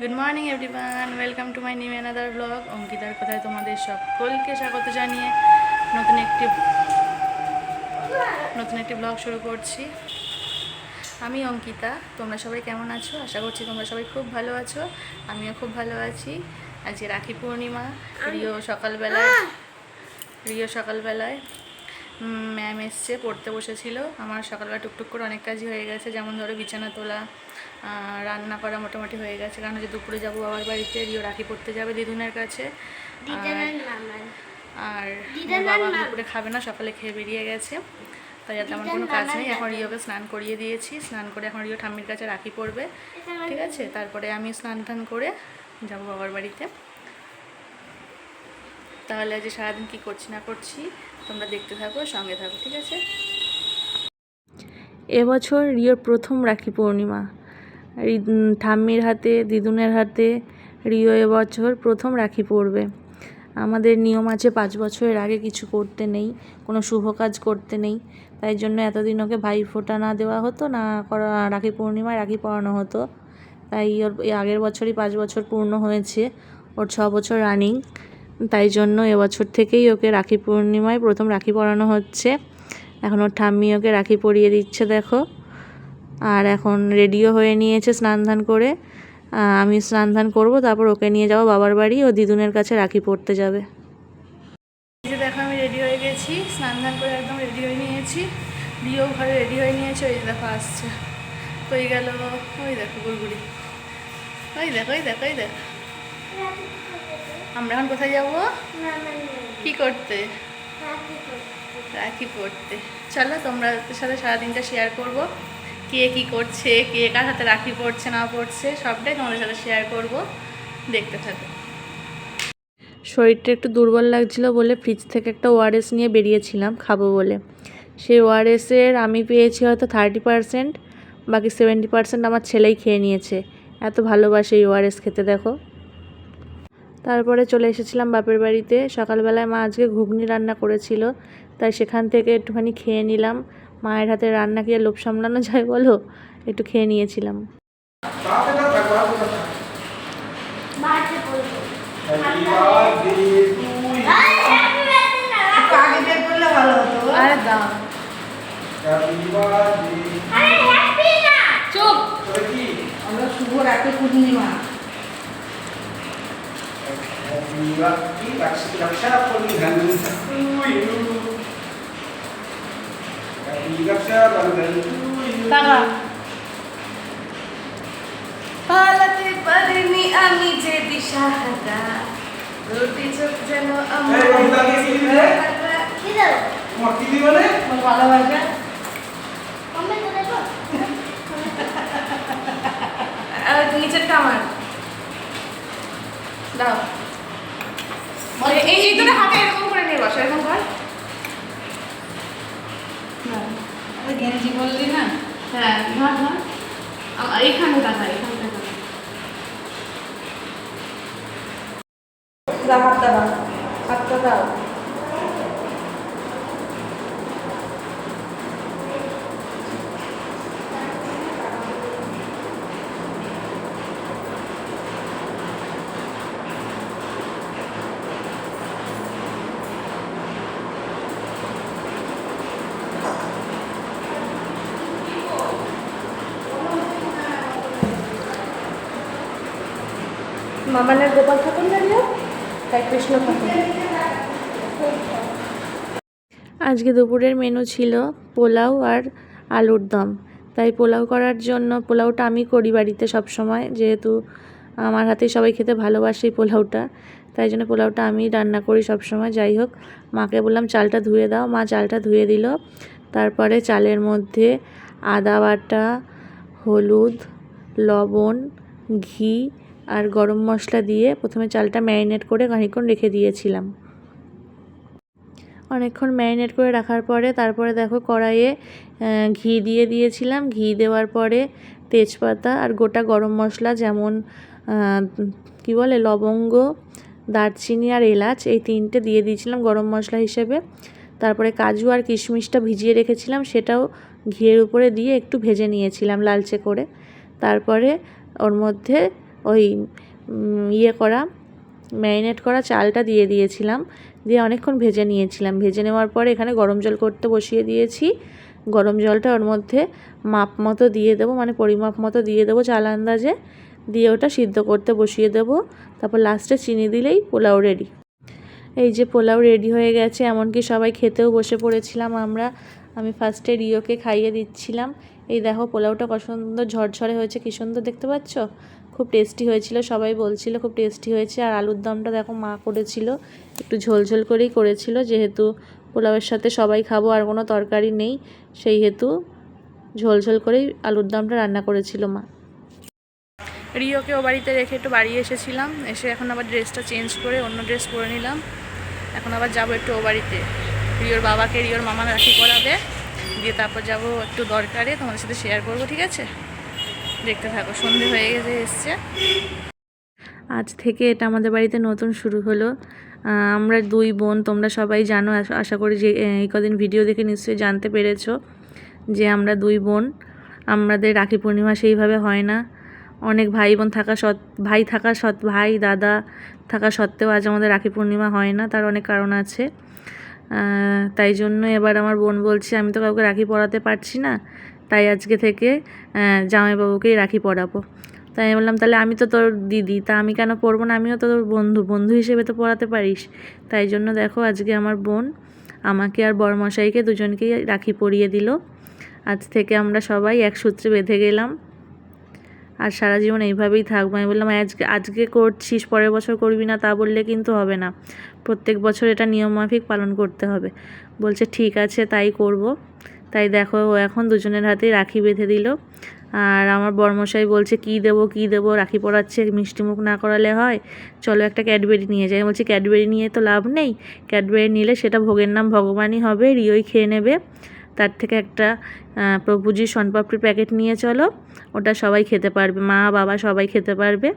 Good morning everyone welcome to my new another blog অঙ্কিতার কথায় তোমাদের সকলকে স্বাগত জানিয়ে নতুন একটি নতুন একটি ব্লগ শুরু করছি। আমি অঙ্কিতা। তোমরা সবাই কেমন আছো? আশা করছি তোমরা সবাই খুব ভালো আছো। আমিও খুব ভালো আছি। আজকে রাখি পূর্ণিমা। রিও সকালবেলায় রিও সকালবেলায় ম্যাম এসছে পড়তে বসেছিল। আমার সকালবেলা টুকটুক করে অনেক কাজই হয়ে গেছে। যেমন ধরো বিছানা তোলা রান্না করা মোটামুটি হয়ে গেছে। কারণ যে দুপুরে যাব বাবার বাড়িতে রিও রাখি পড়তে যাবে দিদুনের কাছে। আর বাবা? দুপুরে খাবে না সকালে খেয়ে বেরিয়ে গেছে। তাই আর তেমন কোনো কাজ নেই। এখন রিওকে স্নান করিয়ে দিয়েছি। স্নান করে এখন রিও ঠাম্মির কাছে রাখি পড়বে। ঠিক আছে? তারপরে আমি স্নান টান করে যাব বাবার বাড়িতে। তাহলে আজ সারাদিন কী করছি না করছি তোমরা দেখতে থাকো সঙ্গে থাকো। ঠিক আছে? এবছর রিওর প্রথম রাখি পূর্ণিমা। ঠাম্মির হাতে, দিদুনের হাতে রিও এবছর প্রথম রাখি পড়বে আমাদের নিয়ম আছে পাঁচ বছরের আগে কিছু করতে নেই, কোনো শুভ কাজ করতে নেই। তাই জন্য এতদিন ওকে ভাই ফোঁটা না দেওয়া হতো, না করা রাখি পূর্ণিমায় রাখি পরানো হতো। তাই ওর আগের বছরই পাঁচ বছর পূর্ণ হয়েছে, ওর ছ বছর রানিং। তাই জন্য এবছর থেকেই ওকে রাখি পূর্ণিমায় প্রথম রাখি পরানো হচ্ছে। এখন ওর ঠাম্মি ওকে রাখি পরিয়ে দিচ্ছে, দেখো। আর এখন রেডিও হয়ে নিয়েছে স্নান ধান করে। আমি স্নান ধান করব, তারপর ওকে নিয়ে যাব বাবার বাড়ি। ও দিদুনের কাছে রাখি পড়তে যাবে। দেখো, আমি রেডি হয়ে গেছি। স্নান ধান করে একদম রেডি হয়ে নিয়েছি। দিয়েও ঘরে রেডি হয়ে নিয়েছে। ওই দেখো, আসছে। কই গেল? ওই দেখো, গুড়গুড়ি। ওই দেখো ওই দেখো ওই দেখো। আমরা এখন কোথায় যাব? কি করতে? রাখি পড়তে। চলো, তোমরা সাথে সারাদিনটা শেয়ার করব। কে কি করছে, কে কার হাতে রাখি পড়ছে, না পড়ছে, সবটাই তোমাদের সাথে শেয়ার করব। দেখতে থাকো। শরীরটা একটু দুর্বল লাগছিল বলে ফ্রিজ থেকে একটা ওআরএস নিয়ে বেরিয়েছিলাম, খাব বলে। সেই ওআরএসের আমি পেয়েছি হয়তো থার্টি পারসেন্ট বাকি সেভেন্টি পারসেন্ট আমার ছেলেই খেয়ে নিয়েছে। এত ভালোবাসে এই ওআরএস খেতে, দেখো। তারপরে চলে এসেছিলাম বাপের বাড়িতে। সকালবেলায় মা আজকে ঘুগনি রান্না করেছিল, তাই সেখান থেকে একটুখানি খেয়ে নিলাম। মায়ের হাতে রান্না কি আর লোভ সামলানো যায় বলো? একটু খেয়ে নিয়েছিলাম আগে বের করলে ভালো হতো আরে দাও আরে হ্যাপি না চুপ আমরা শুভ রাখি পূর্ণিমা টাকা পালাতে পারিনি আমি যে দিশাহারা। রুটি চোখ যেন আমার কে ভালোবাসা? আর নিচেরটা আমার। দাও। এই দুটো হাতে এরকম করে নিয়ে বসো এরকম কর। গেঞ্জি বললি না? হ্যাঁ ধর ধর। এখানে দাদা টাকা যা হাতটা দাও। হাতটা দাও। মামানের গোপাল ঠাকুর তাই কৃষ্ণ ঠাকুর। আজকে দুপুরের মেনু ছিল পোলাও আর আলুর দম। তাই পোলাও করার জন্য, পোলাওটা আমি করি বাড়িতে সব সময় যেহেতু আমার হাতেই সবাই খেতে ভালোবাসে এই পোলাওটা, তাই জন্য পোলাওটা আমি রান্না করি সব সময় যাই হোক, মাকে বললাম, চালটা ধুয়ে দাও। মা চালটা ধুয়ে দিল। তারপরে চালের মধ্যে আদা বাটা, হলুদ, লবণ, ঘি আর গরম মশলা দিয়ে প্রথমে চালটা ম্যারিনেট করে খানিকক্ষণ রেখে দিয়েছিলাম। অনেকক্ষণ ম্যারিনেট করে রাখার পরে তারপরে দেখো কড়াইয়ে ঘি দিয়ে দিয়েছিলাম। ঘি দেওয়ার পরে তেজপাতা আর গোটা গরম মশলা যেমন কি বলে, লবঙ্গ, দারচিনি আর এলাচ এই তিনটে দিয়ে দিয়েছিলাম গরম মশলা হিসেবে। তারপরে কাজু আর কিশমিশটা ভিজিয়ে রেখেছিলাম, সেটাও ঘিয়ের উপরে দিয়ে একটু ভেজে নিয়েছিলাম লালচে করে। তারপরে ওর মধ্যে ওই ইয়ে করা, ম্যারিনেট করা চালটা দিয়ে দিয়েছিলাম। দিয়ে অনেকক্ষণ ভেজে নিয়েছিলাম। ভেজে নেওয়ার পরে এখানে গরম জল করতে বসিয়ে দিয়েছি। গরম জলটা ওর মধ্যে মাপ মতো দিয়ে দেবো মানে পরিমাপ মতো দিয়ে দেবো চাল আন্দাজে। দিয়ে ওটা সিদ্ধ করতে বসিয়ে দেবো। তারপর লাস্টে চিনি দিলেই পোলাও রেডি। এই যে পোলাও রেডি হয়ে গেছে, এমনকি সবাই খেতেও বসে পড়েছিলাম আমরা। আমি ফার্স্টে রিওকে খাইয়ে দিচ্ছিলাম। এই দেখো পোলাওটা কত সুন্দর ঝরঝরে হয়েছে, কী সুন্দর দেখতে পাচ্ছ? খুব টেস্টি হয়েছিল, সবাই বলছিল খুব টেস্টি হয়েছে। আর আলুর দমটা দেখো মা করেছিল, একটু ঝোলঝোল করেই করেছিল। যেহেতু পোলাওয়ের সাথে সবাই খাব, আর কোনো তরকারি নেই, সেই হেতু ঝোলঝোল করেই আলুর দমটা রান্না করেছিল মা। রিওকে ও বাড়িতে রেখে একটু বাড়ি এসেছিলাম, এসে এখন আবার ড্রেসটা চেঞ্জ করে অন্য ড্রেস পরে নিলাম। এখন আবার যাব একটু ও বাড়িতে। রিওর বাবাকে রিওর মামা রাখি করাবে দিয়ে তারপর যাব একটু দরকারে, তোমাদের সাথে শেয়ার করব, ঠিক আছে? দেখতে থাকো, সন্ধে হয়ে গেছে, এসছে। আজ থেকে এটা আমাদের বাড়িতে নতুন শুরু হলো। আমরা দুই বোন, তোমরা সবাই জানো, আশা- করি যে এই কদিন ভিডিও দেখে নিশ্চয়ই জানতে পেরেছ যে আমরা দুই বোন, আমাদের রাখি পূর্ণিমা সেইভাবে হয় না। অনেক ভাই বোন থাকা সৎ, ভাই থাকা সৎ, ভাই, দাদা থাকা সত্ত্বেও আজ আমাদের রাখি পূর্ণিমা হয় না, তার অনেক কারণ আছে। তাই জন্য এবার আমার বোন বলছে, আমি তো কাউকে রাখি পরাতে পারছি না। তাই আজকে থেকে জামাইবাবুকেই রাখি পরাবো। তাই আমি বললাম, তাহলে আমি তো তোর দিদি, তা আমি কেন পরবো না? আমিও তো তোর বন্ধু বন্ধু হিসেবে তো পড়াতে পারিস। তাই জন্য দেখো, আজকে আমার বোন আমাকে আর বড়মশাইকে দুজনকেই রাখি পরিয়ে দিল। আজ থেকে আমরা সবাই এক সূত্রে বেঁধে গেলাম। আর সারা জীবন এইভাবেই থাকব। আমি বললাম, আজকে আজকে করছিস, পরের বছর করবি না তা বললে কিন্তু হবে না। প্রত্যেক বছর এটা নিয়মমাফিক পালন করতে হবে। বলছে, ঠিক আছে, তাই করব। তাই দেখো এখন দুজনের হাতেই রাখি বেঁধে দিল। আর আমার বর্মশাই বলছে, কী দেবো কী দেবো? রাখি পরাচ্ছে, মিষ্টি মুখ না করালে হয়? চলো একটা ক্যাডবেরি নিয়ে যাই। বলছি, ক্যাডবেরি নিয়ে তো লাভ নেই। ক্যাডবেরি নিলে সেটা ভোগের নাম ভগবানই হবে, রিওই খেয়ে নেবে। তার থেকে একটা প্রভুজির শনপাপড়ির প্যাকেট নিয়ে চলো। ওটা সবাই খেতে পারবে, মা, বাবা সবাই খেতে পারবে।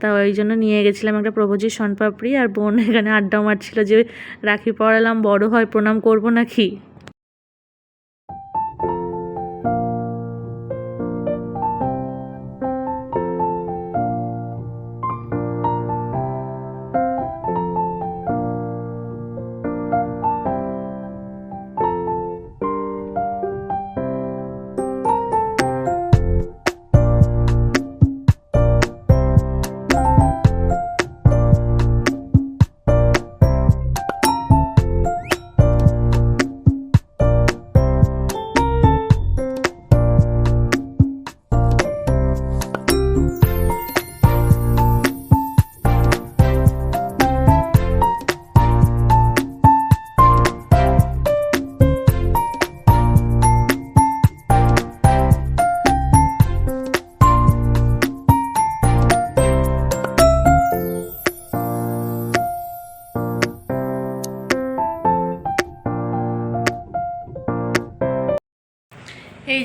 তা ওই জন্য নিয়ে গেছিলাম একটা প্রভুজির শনপাপড়ি। আর বোন এখানে আড্ডা মারছিল যে, রাখি পড়ালাম বড় হয়, প্রণাম করব নাকি?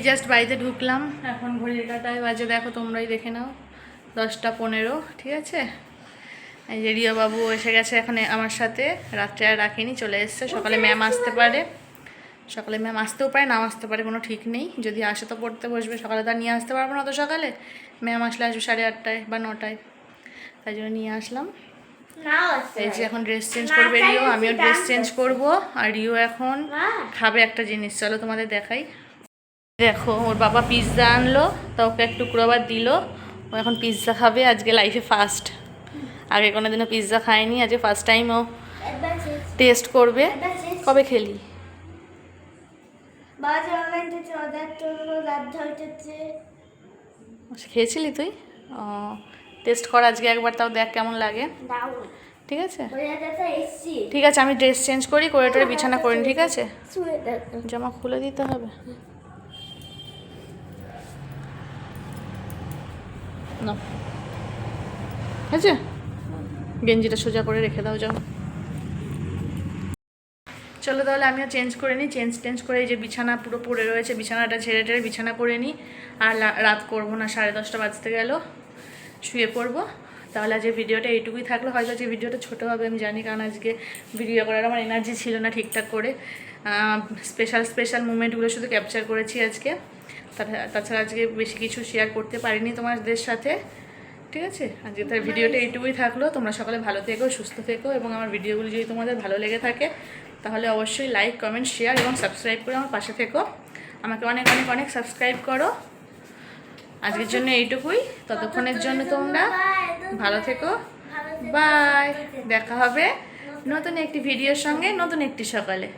এই জাস্ট বাড়িতে ঢুকলাম। এখন ঘড়ির কাটায় বাজে দেখো তোমরাই দেখে নাও। দশটা পনেরো ঠিক আছে? এই যে রিয়া বাবু এসে গেছে এখন আমার সাথে। রাত্রে আর রাখিনি চলে এসছে। সকালে ম্যাম আসতে পারে। সকালে ম্যাম আসতেও পারে নাও আসতে পারে কোনো ঠিক নেই। যদি আসে তো পড়তে বসবে সকালে তো আর নিয়ে আসতে পারব না তো সকালে। ম্যাম আসলে আসবে সাড়ে আটটায় বা নটায়। তাই জন্য নিয়ে আসলাম। এই যে এখন ড্রেস চেঞ্জ করবে রিও আমিও ড্রেস চেঞ্জ করব। আর রিও এখন খাবে একটা জিনিস। চলো তোমাদের দেখাই। দেখো ওর বাবা পিৎজা আনলো তা ওকে এক টুকরো আবার দিল। ও এখন পিৎজা খাবে আজকে লাইফে ফার্স্ট আগে কোনো দিনও পিৎজা খায়নি আজকে ফার্স্ট টাইম ও টেস্ট করবে। কবে খেলি? আচ্ছা, খেয়েছিলি তুই? ও টেস্ট কর আজকে একবার তাও দেখ কেমন লাগে। ঠিক আছে? ঠিক আছে আমি ড্রেস চেঞ্জ করি করে টোরে বিছানা করি ঠিক আছে? জামা খুলে দিতে হবে। না। আছে? গেঞ্জিটা সোজা করে রেখে দাও, যাও। চলো তাহলে আমিও চেঞ্জ করে নিই, চেঞ্জ টেঞ্জ করে এই যে বিছানা পুরো পড়ে রয়েছে, বিছানাটা ছেড়ে টেড়ে বিছানা করে নিই। আর রাত করব না, সাড়ে দশটা বাজতে গেল, শুয়ে পড়ব। তাহলে আজকে ভিডিওটা এইটুকুই থাকল, হয়তো আজকে ভিডিওটা ছোটো হবে, আমি জানি, কারণ আজকে ভিডিও করার আমার এনার্জি ছিল না ঠিকঠাক করে। স্পেশাল স্পেশাল মুমেন্টগুলো শুধু ক্যাপচার করেছি আজকে। তাছাড়া আজকে বেশি কিছু শেয়ার করতে পারিনি তোমাদের সাথে। ঠিক আছে? আজকে তার ভিডিওটা এইটুকুই থাকল। তোমরা সকালে ভালো থেকো সুস্থ থেকো এবং আমার ভিডিওগুলি যদি তোমাদের ভালো লেগে থাকে তাহলে অবশ্যই লাইক কমেন্ট শেয়ার এবং সাবস্ক্রাইব করে আমার পাশে থেকো। আমাকে অনেক অনেক অনেক সাবস্ক্রাইব করো। আজকের জন্য এইটুকুই। ততক্ষণের জন্য তোমরা ভালো থেকো। বাই দেখা হবে নতুন একটি ভিডিওর সঙ্গে নতুন একটি সকালে।